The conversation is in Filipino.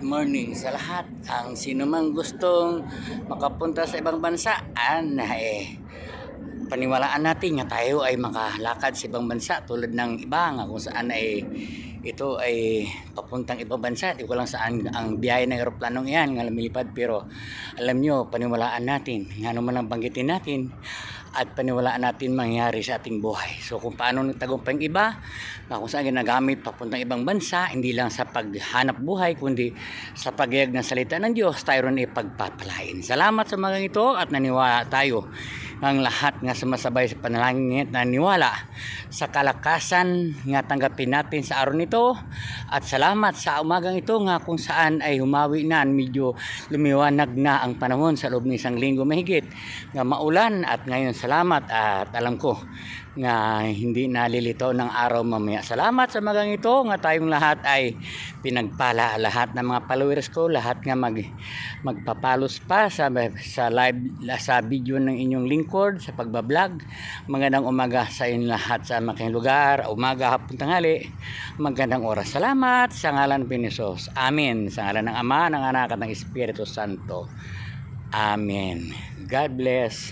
Morning sa lahat. Ang sino mang gustong makapunta sa ibang bansa, an eh, paniwalaan natin nga tayo ay makalakad sa ibang bansa tulad ng iba nga kung saan ay ito ay papuntang ibang bansa. Di ko lang saan ang biyahe ng eroplanong yan nga lumilipad pero alam nyo, paniwalaan natin. Nga naman ang banggitin natin at paniwalaan natin mangyari sa ating buhay. So kung paano nagtagumpay ang iba, kung saan ginagamit papuntang ibang bansa, hindi lang sa paghanap buhay, kundi sa pagyag ng salita ng Diyos, tayo rin ipagpapalain. Salamat sa mga ito at naniwala tayo ang lahat nga sumasabay sa panalangin at naniwala sa kalakasan nga tanggapin natin sa araw nito. At salamat sa umagang ito nga kung saan ay humawi na. Medyo lumiwanag na ang panahon sa loob ng isang linggo mahigit nga maulan. At ngayon salamat. At alam ko nga hindi nalilito ng araw mamaya. Salamat sa magang ito nga tayong lahat ay pinagpala lahat ng mga followers ko, lahat nga mag magpapalos pa sa sa live sa video ng inyong lingkod sa pagbablog. Magandang umaga sa inyong lahat sa making lugar, umaga, hapon, tanghali. Magandang oras. Salamat sa ngalan ng Pinisos. Amen. Sa ngalan ng Ama, ng Anak at ng Espiritu Santo. Amen. God bless.